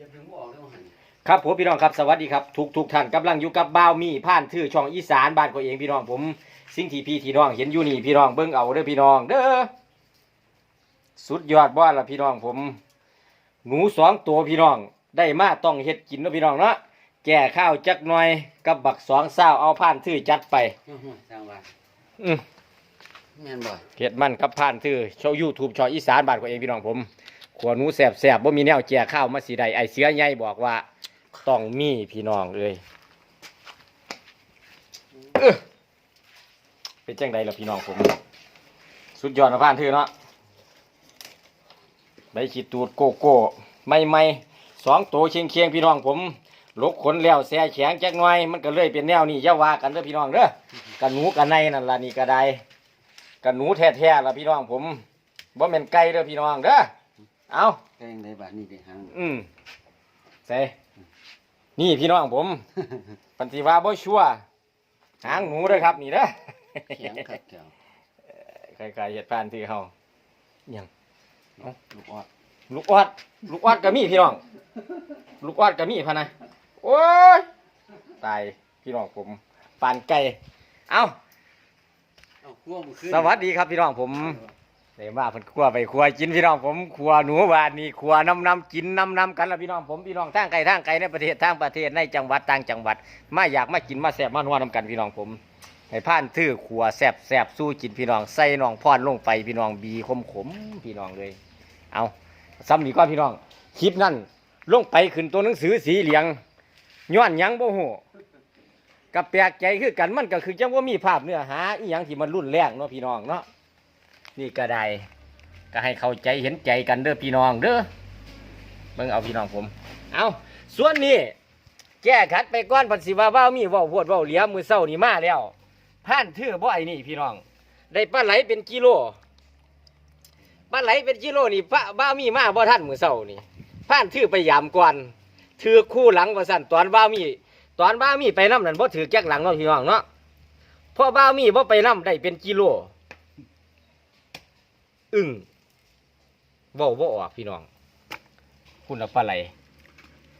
อย่าเพิ่งบอกเรื่องหันครับผมพี่น้องครับสวัสดีครับทุกทุกท่านกำลังอยู่กับบ่าวมีผ่านทื่อช่องอีสานบ้านก็เองพี่น้องผมสิ่งที่พี่ที่น้องเห็นอยู่นี่พี่น้องเบิ่งเอาเด้อพี่น้องเด้อสุดยอดบ้านละพี่น้องผม หนูสองตัวพี่น้อง ได้มาต้องเฮ็ดกินเนาะพี่น้องเนาะแก่ข้าวจักหน่อยกับบักสองเศร้าเอาผ่านทื่อจัดไป อื้อหือสร้างว่าอืมแม่นบ่เฮ็ดมันกับผ่านทื่อช่อง YouTube ช่องอีสานบ้านก็เองพี่น้องผม ขวหนูแสบๆบ่มีแนวแก่ข้าวมาสีใดไอเสือใหญ่บอกว่าต้องมีพี่น้องเอ้ยเป็นจังใดล่ะพี่น้องผม สุดยอดนะพ่านเธอเนาะใบขีดตูดโกโก้ไม่ไม่สองตัวเชียงเคียงพี่น้องผมลกขนแล้วแซ่แข็งจักน่อยมันก็เลยเป็นแนวนี้อย่าว่ากันเด้อพี่น้องเด้อกันหนูกันในนั่นล่ะนี่ก็ไดกันหนูแท้ๆล่ะพี่น้องผมบ่แม่นไก่เด้อพี่น้องเด้อ เอาแกงได้บาดนี้เด้หางอืมใส่นี่พี่น้องผม ปันติว่าบ่ชัวร์หางหนูเด้อครับ นี่เด้อแข็งคักแก้วใครๆเห็ดพานที่เฮาหยังเนาะลูกออดลูกออดลูกออดก็มีพี่น้อง ลูกออดก็มีพะนะโอ้ยตายพี่น้องผมปานไก่เอ้าเอ้าคั่วมื้อคืนสวัสดีครับพี่น้องผม เดี๋ยวมาเพิ่นครัวไปครัวกินพี่น้องผมครัวหนูบานนี่ครัวน้ำน้ำกินน้ำน้ำกันละพี่น้องผมพี่น้องทางไกลทางไกลในประเทศทางประเทศในจังหวัดต่างจังหวัด มาอยากมากินมาแซ่บมานัวน้ำกันพี่น้องผมให้ผ่านทื่อครัวแซ่บแซ่บสู้กินพี่น้องใส่น้องพรลงไปพี่น้องบีขมขมพี่น้องเลย เอาซ้ำนี่ก่อนพี่น้องคลิปนั่นลงไปขึ้นตัวหนังสือสีเหลืองย้อนยังบ่ฮู้กับแปลกใจคือกันมันก็คือจังว่ามีภาพเนื้อหาอีหยังที่มันรุนแรงเนาะพี่น้องเนาะ นี่ก็ได้ก็ให้เข้าใจเห็นใจกันเด้อพี่น้องเด้อเบิ่งเอาพี่น้องผม เอาส่วนนี้แก้ขัดไปก้อนปันสิว่าว้ามีว้าพวดว้าเหลียมือเศร้านี่มาแล้วผ่านทื่อบ่ไอ้นี่พี่น้อง ได้ปลาไหลเป็นกิโลปลาไหลเป็นกิโลนี่ป้าบ้ามีมาบ่ท่านมือเศร้านี่ผ่านถือไปยามก่อนถือคู่หลังว่าสั่นตอนบ้ามี ตอนบ้ามีไปน้ำนั่นบ่ถือแก๊กหลังเนาะพี่น้องเนาะเพราะบ้ามีบ่ไปน้ำได้เป็นกิโล อึ้งเว้าบ่ออกพี่น้อง คุณละปลาไหล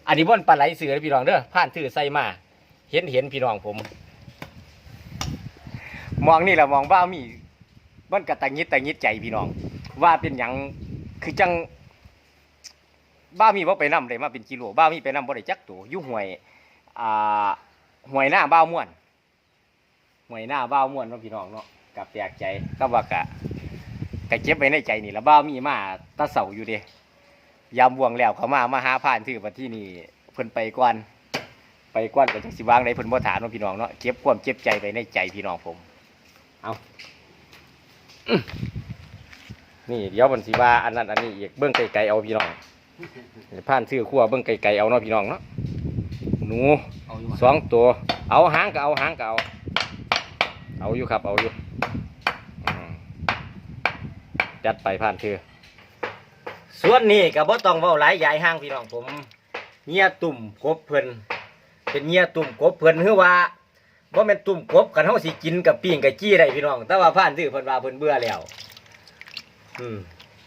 อันนี้บ่นปลาไหลเสือพี่น้องเด้อผ่านถือใส่มา เห็นเห็นพี่น้องผม มองนี่แหละมองบ้ามีมันกระตังยิดตังยิดใจพี่น้อง ว่าเป็นหยังคือจังบ้ามีบ่าไปนำได้มาเป็นกิโลบ้ามีไปนำบ่ได้จักตัวอยู่ห่วยอ่าห่วยหน้าบ้าม่วนห่วยหน้าบ้าม่วนเนาะพี่น้องเนาะกับแปลกใจก็ว่ากะ กะเก็บไว้ในใจนี่ละบ้าวมีมาตาเสาอยู่เด้ยามบ่วงแล้วเขามามาหาผ่านถือว่าที่นี่เพิ่นไปก่อนไปก่อนก็จังสิวางได้เพิ่นบ่ถามเนาะพี่น้องเนาะเก็บความเจ็บใจไว้ในใจพี่น้องผม เอาอื้อนี่เดี๋ยวมันสิว่าอันนั้นอันนี้อีกเบื้องไกลๆเอาพี่น้องผ่านซื้อขั้วเบื้องไกลๆเอาเนาะพี่น้องเนาะหนู เอาอยู่สองตัว เอาหางก็เอาหางก็เอา เอาอยู่ครับ เอาอยู่อืม จัดไปผ่านเธอส่วนนี้ก็บ่ต้องเว้าหลายใหญ่ห้างพี่น้องผมเงียตุ่มกบเพิ่นเป็นเงียตุ่มกบเพิ่นคือว่าบ่แม่นตุ่มกบกันเฮาสิกินกับปิ้งกับจี้ได้พี่น้อง แต่ว่าผ่านซื้อเพิ่นว่าเพิ่นเบื่อแล้วอืม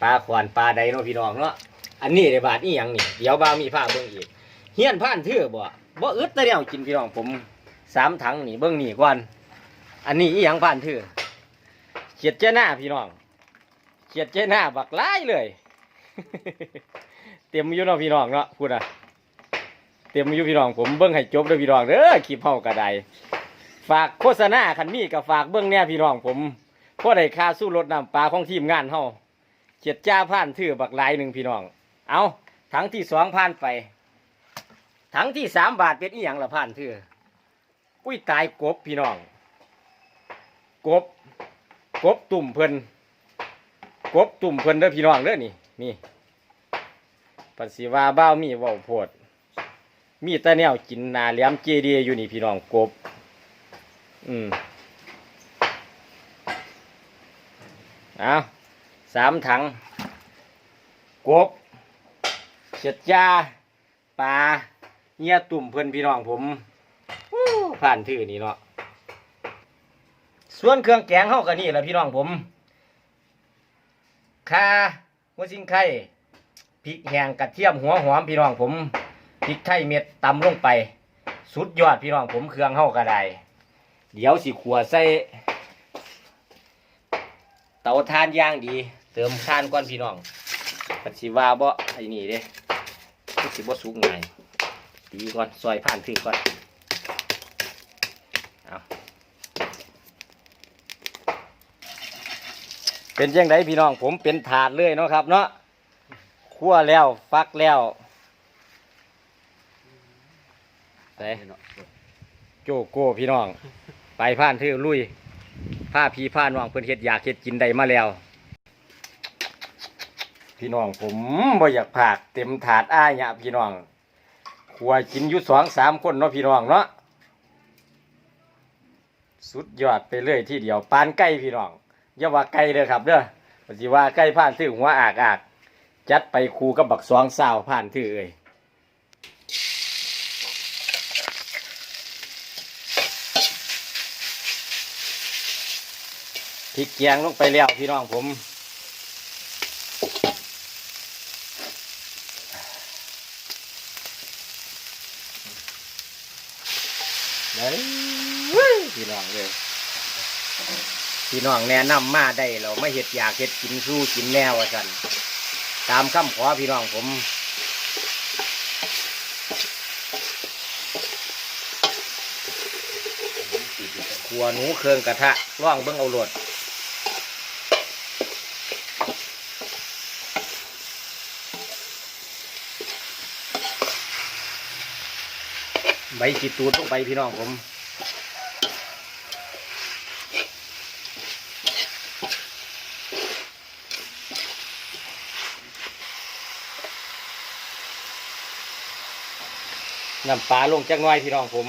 ปลาขวานปลาใดเนาะพี่น้องเนาะอันนี้ได้บาทอีหยังนี่เดี๋ยวบ่าวมีผ้าเบิ่งอีกเฮียนผ่านเถื่อบ่บ่อึดแต่เดียวกินพี่น้องผมสามถังนี่เบิ่งนี่ก่อนอันนี้อีหยังผ่านเถื่อเขียดเจ้าหน้าพี่น้อง ขียดเจ้าหน้าบักหลายเลย เต็มอยู่นาะพี่น้องเนาะพูดอะเต็มอยู่พี่น้องผมเบิ่งให้จบเด้อพี่น้องเด้อคลิปเฮาก็ไดฝากโฆษณาคันมีก็ฝากเบิ่งแน่พี่น้องผมพอได้ค่าสู้รถน้ำปลาของทีมงานเฮาเขียดจ้าผ่านถือบักหลายหนึ่งพี่น้อง เอาถังที่สองผ่านไปถังที่สามบาทเป็นอีหยังละผ่านถืออุ้ยตายกบพี่น้อง กบ กบตุ่มเพิ่น กบตุ่มเพิ่นเด้อพี่น้องเด้อนี่นี่ปัสสิวาบ้าวมีเว้าโพด มีแตะแนวกินนาเหลี้ยมเจดีอยู่นี่พี่น้องกบ อืมเอาสามถัง กบเฉียดยาปลาเงียตุ่มเพื่อนพี่น้องผมผ่านถือนี่เนาะส่วนเครื่องแกงเฮากันนี่แหละพี่น้องผม ข่าหัวซิงไข่พริกแห้งกระเทียมหัวหอมพี่น้องผมพริกไทยเม็ดตำลงไป สุดยอดพี่น้องผมเครื่องเฮาก็ไดเดี๋ยวสิขัวใส่เตาทานย่างดี เติมทานก่อนพี่น้องปันสิวาบ่ไอ้นี่เด้มันสิบ่สุกง่ายตีก่อนซอยผ่านถึงก่อนเอา เป็นยังไงพี่น้อง ผมเป็นถาดเลยเนาะครับเนาะคั่วแล้วฟักแล้วใส่โจโก้พี่น้อง ไปผ่านทื่อลุยผ้าพีผ้าน้องเพิ่อนเฮ็ดอยากเฮ็ดกินได้มาแล้ว พี่น้องผมบ่อยากผากเต็มถาดอ้ายเนี่ยพี่น้องขัวกินอยู่สองสามคนเนาะพี่น้องเนาะสุดยอดไปเลยที่เดียวปานไก่พี่น้อง อย่าว่าไก่เด้อครับเด้อปฏิว่าไก่ผ่านทื่อหัวอากอากจัดไปคูกับบักสองสาวผ่านทื่อเอ้ยพริกแกงลงไปแล้วพี่น้องผมเลยพี่น้องเลย พี่น้องแนะนำมาได้เราไม่เห็ดอยากเห็ดกินสู้กินแนวว่าสันตามคำขอพี่น้องผมขัวหนูเครื่องกระทะร่องเบิ้งเอาหลดใบขีดตูดลงไปพี่น้องผม น้ำปลาลงจักหน้อยพี่น้องผม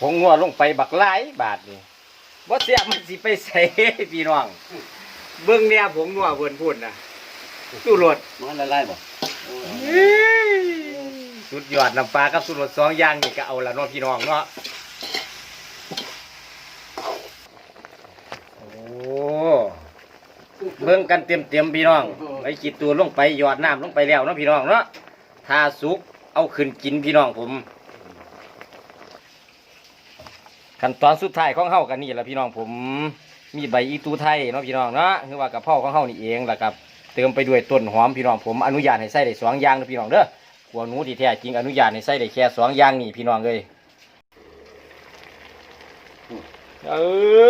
ผงงัวลงไปบักหลายบาทนี่บ่เสียมันสิไปใส่พี่น้อง เบิ่งเนี่ยผงงัวเพิ่นพูดนะสู้รสมันละลายบ่โอ้ยสุดยอดน้ำปลากับสุดรสสองอย่างนี่ก็เอาละเนาะพี่น้องเนาะโอ้เบิ่งกันเต็มๆพี่น้องไปจิตตัวลงไปหยอดน้ำลงไปแล้วเนาะพี่น้องเนาะถ้าสุก เอาขึ้นกินพี่น้องผม ขั้นตอนสุดท้ายของเฮากันนี่แหละพี่น้องผม มีใบอีตูไทยเนาะพี่น้องเนาะคือว่ากระเพราของเฮานี่เองแล้วกับเติมไปด้วยต้นหอมพี่น้องผมอนุญาตให้ใส่ได้สองอย่างนะพี่น้องเด้อขัวหนูที่แท้จริงอนุญาตให้ใส่ได้แค่สองอย่างนี่พี่น้องเลยเอ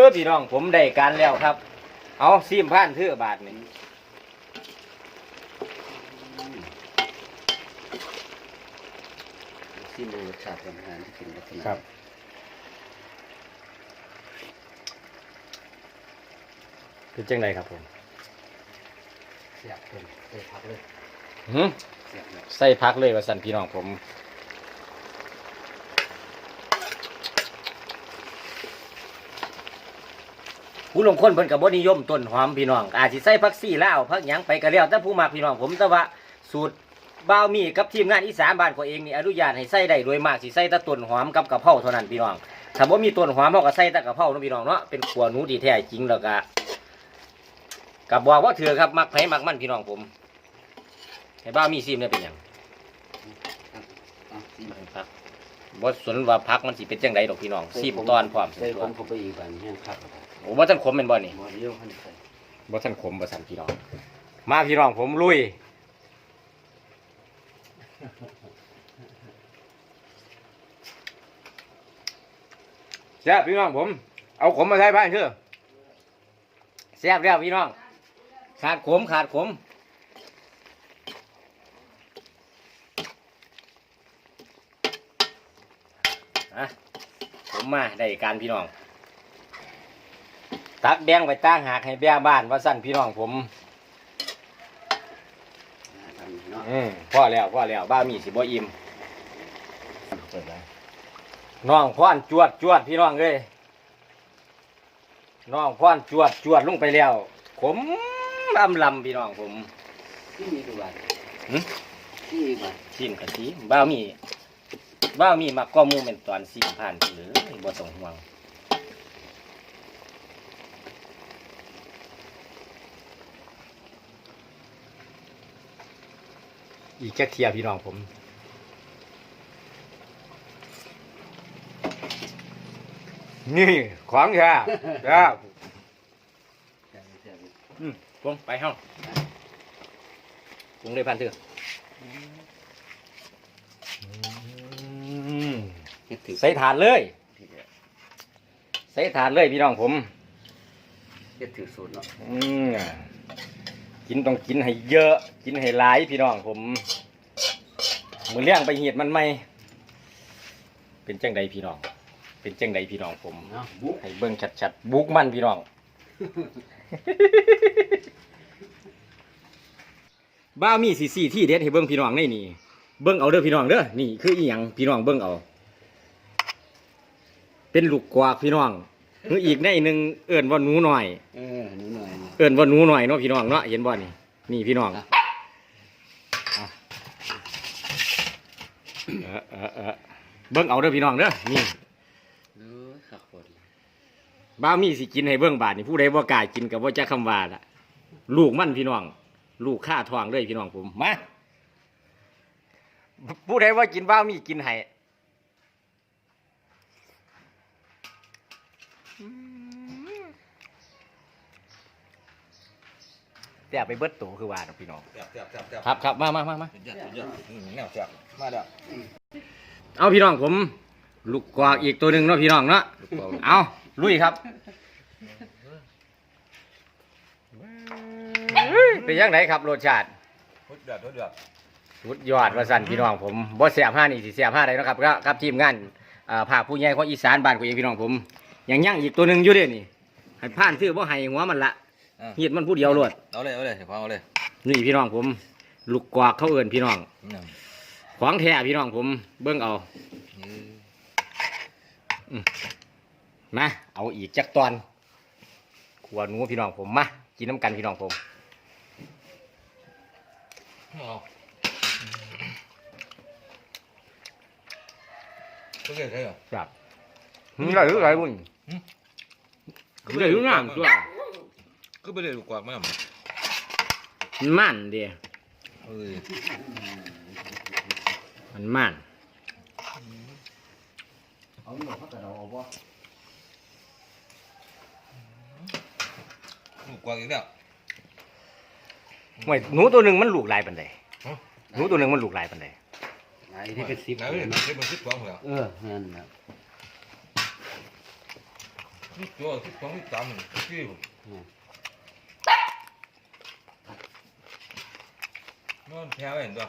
อพี่น้องผมได้การแล้วครับ เอาซีมผ่านเทือบาทนี่ ซิมดูรสชาติอาหารที่กินกับกินครับ เป็นจังไดครับผมเสียบเพิ่นเสียบพักเลยหืมเสียบเลยใส่พักเลยว่าสันพี่น้องผมผู้ลงคนเพิ่นกับบ่นิยมต้นหอมพี่น้องอาจสิใส่ผักซี่ลาวผักหยังไปก็แล้วแต่ผู้มักพี่น้องผมแต่ว่าสูตร บ่าวมีกับทีมงานอีสานบ้านของเองนี่อนุญาตให้ใส่ได้โดยมากสิใส่แต่ต้นหอมกับกะเพราเท่านั้นพี่น้องถ้าบ่มีต้นหอมเฮาก็ใส่แต่กะเพราเนาะพี่น้องเนาะเป็นขัวหนูที่แท้จริงแล้วก็กับบอกว่าเถือครับมักไผมักมันพี่น้องผมให้บ่าวมีซีมเนี่ยเป็นหยังเอาซิมเพิ่นครับบ่สนว่าพักมันสิเป็นจังไดดอกพี่น้องซีมตอนพร้อมใส่ผมเข้าไปอีกบาดนี้ยังคักบ่ได้โอ้บ่ทันขมเป็นบ่นี่บ่เดียวหันใส่บ่ทันขมบ่ทันพี่น้องมาพี่น้องผมลุย แซ่บพี่น้องผม เอาขมมาใส่บ้านคือแซ่บแล้วพี่น้อง ขาดขมขาดขมอะผมมาได้การพี่น้อง ตักแบงไปตั้งหากให้แบ่บ้านว่าสั่นพี่น้องผม อ่าทำนี่เนาะ อืมพ่อแล้วพ่อแล้วบ้ามีสิบ่อิ่มเปิดไว้น้องพ่อนจวดจวดพี่น้องเลยน้องพ่อนจวดจวดลงไปแล้วผมลำลำพี่น้องผมซิมอีกดูบาดหึซิมอีกบาดชิมกะทิบ้ามีบ้ามีมักก็มูเป็นตอนสิผ่านหรือบ่ต้องห่วง อีกแค่เทียพี่น้องผมนี่ของแท้ครับใช่ใช่อืมปงไปห้องปงเลยพันเถอะอืมเฮ็ดถือใส่ถาดเลย ใส่ถาดเลยพี่น้องผมเฮ็ดถือสูตรเนาะอืม กินต้องกินให้เยอะ กินให้หลายพี่น้องผมมือเลี้ยงไปเหียดมันไหมเป็นจังใดพี่น้อง เป็นจังใดพี่น้องผมเนาะบุ๊กให้เบิ่งชัดๆบุกมันพี่น้อง บ้ามีสีสีที่เด็ดให้เบิ่งพี่น้องในนี่เบิ่งเอาเด้อพี่น้องเด้อนี่คืออีหยังพี่น้องเบิ่งเอา เป็นลูกกวากพี่น้อง หรืออีกในหนึ่งเอิ่นว่าหนูหน่อย เออหนูหน่อยนะเอิ่นว่าหนูหน่อยเนาะพี่น้องเนาะเห็นบ่นี่นี่พี่น้องอะเอาเออเออเออเบิ่งเอาเด้อพี่น้องเด้อนี่เออขักปวดบ้ามีสิกินให้เบิ่งบาดนี่ผู้ใดบ่กล้ากินกับว่าจะคำว่าล่ะลูกมันพี่น้อง ลูกข้าทองเลยพี่น้องผมมาผู้ใดว่ากินบ้ามีกินให้ แต่ไปเบิดตัวคือว่าดอกพี่น้องเจ็บเจ็บเจ็บเจ็บครับครับมามามามาเจ็บเจ็บอืมแนวเจ็บมาเด้อเอาพี่น้องผมลูกกวากอีกตัวหนึ่งเนาะพี่น้องเนาะเอาลุยครับเป็นยังไงครับรสชาติพุดเดือดพุดเดือดสุดยอดว่าสั่นพี่น้องผมบ่เสียบห้านี่สิเสียบห้าได้เนาะครับก็กับทีมงานอ่าภาคผู้ใหญ่ของอีสานบ้านกูเองพี่น้องผมยังยังอีกตัวหนึ่งอยู่เด้นี่ให้ผ่านชื่อบ่ให้หัวมันละ อะเฮ็ดมันผู้เดียวโลดเอาเลยเอาเลยเอาเลยนี่พี่น้องผม ลูกกวากเขาเอิ้นพี่น้องอืมของแท้พี่น้องผมเบิ่งเอาอืมมาเอาอีกจักตอนขวหนูพี่น้องผมมากินน้ำกันพี่น้องผมเอาก็เกิดอะไรเหรอ ครับหืมได้หรือไรบุญหืมได้หรืองามตัว ก็ไปเลยลูกกวาดมาหน่อยมันมันเดียเอ้ยมันมันเอาหนูเขาแต่เราเอาบ่ลูกกวาดอีกแล้วห่วยหนูตัวหนึ่งมันลูกหลายปันใดฮะหนูตัวหนึ่งมันลูกหลายปันใดไอ้ที่เป็นสิบไหนเลยมันเป็นสิบสองเหรอเออนั่นนะสิบตัวสิบสองสิบสามสิบ นั่นแถวเห็นตัว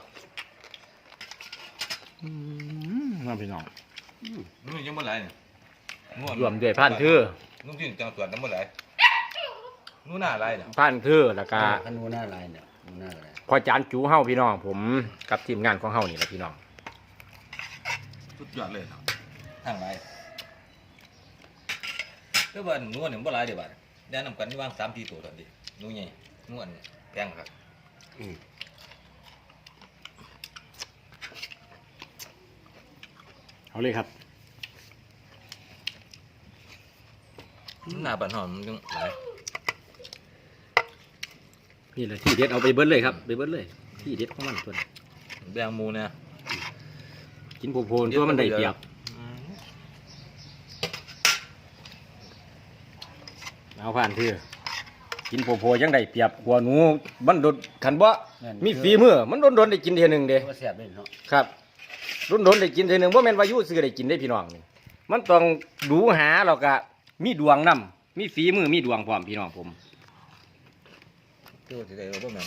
น้องพี่น้องนู่นยังไม่ไหลเนี่ยรวมด้วยพันธุ์คือนู่นที่จังสวนยังไม่ไหลนู่นหน้าไหลเนี่ยพันธุ์คือแล้วก็ขนูหน้าลายเนี่ยหนูหน้าอะไรพอจานจูเฮาพี่น้อง ผมกับทีมงานของเฮานี่แหละพี่น้องสุดยอดเลยเนาะทางไหลแต่ว่าหนูเนี่ยไม่ไหลเดี๋ยวบัดแนะนำกันที่ว่างสามทีตัวตอนนี้หนูใหญ่หนูอันนี้แพงครับ เอาเลยครับหน้าบ้านหอมมันจังไหลนี่แหละที่เด็ดเอาไปเบิ้เลยครับไปเบิ้เลย ที่เด็ดของมันตัวนี้แบงมูเนี่ยกินโพนๆตัวมันได้เปรียบเอาผ่านคือกินโพๆยังได้เปรียบกว่าหนูมันโดนขันบ่มีฝีมือมันโดนโดนๆได้กินเทียหนึ่งเด้ก็แซ่บเลยเนาะครับ โดนโดนๆได้กินเทียหนึ่งว่าแม่นวาอยุซื้อได้กินได้พี่น้องนี่มันต้องดูหาเราก็มีดวงนํมีฝีมือมีดวงพร้อมพี่น้องผมตัวที่ได้เราต้องแม่น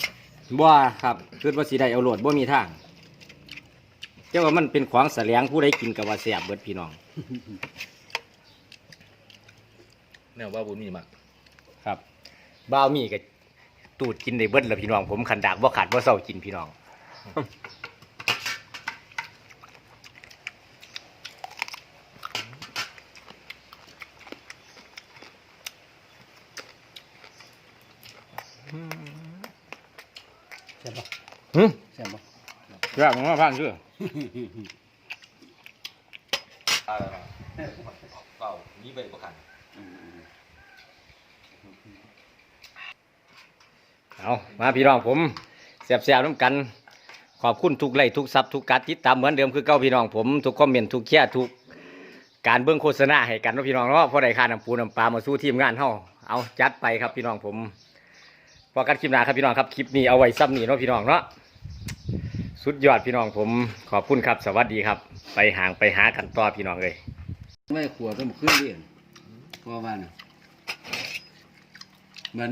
บ่ครับคือว่าสิได้เอาโหลดบ่มีทางเจ้าว่ามันเป็นของแสลงผู้ใดกินกับว่าแซ่บเบิดพี่น้องแนวว่าบุญมีมากครับบ้าวมีก็ตูดกินได้เบิดแล้วพี่น้องผมขันดากบ่ขาดบ่เศร้ากินพี่น้อง หึแซ่บบ่แซ่มันาพันชื่อเอามาพี่น้องผมแซ่บแซ่บน้ำกัน ขอบคุณทุกไลค์ทุกซับทุกการติดตามเหมือนเดิมคือเก้าพี่น้องผมทุกคอมเมนต์ทุกแช่ทุกการเบื้องโฆษณาให้กันนะพี่น้องเนาะพอได้ค่าน้ำปูน้ำปลามาสู้ทีมงานเฮาเอาจัดไปครับพี่น้องผมพอการคลิปหน้าครับพี่น้องครับคลิปนี้เอาไว้ซ้ำนี่เนาะพี่น้องเนาะ สุดยอดพี่น้องผมขอบคุณครับ สวัสดีครับ ไปห่างไปหากันต่อพี่น้องเลยไม่ขวดก็มาขึ้นเรื่ดิพอว่านะมัน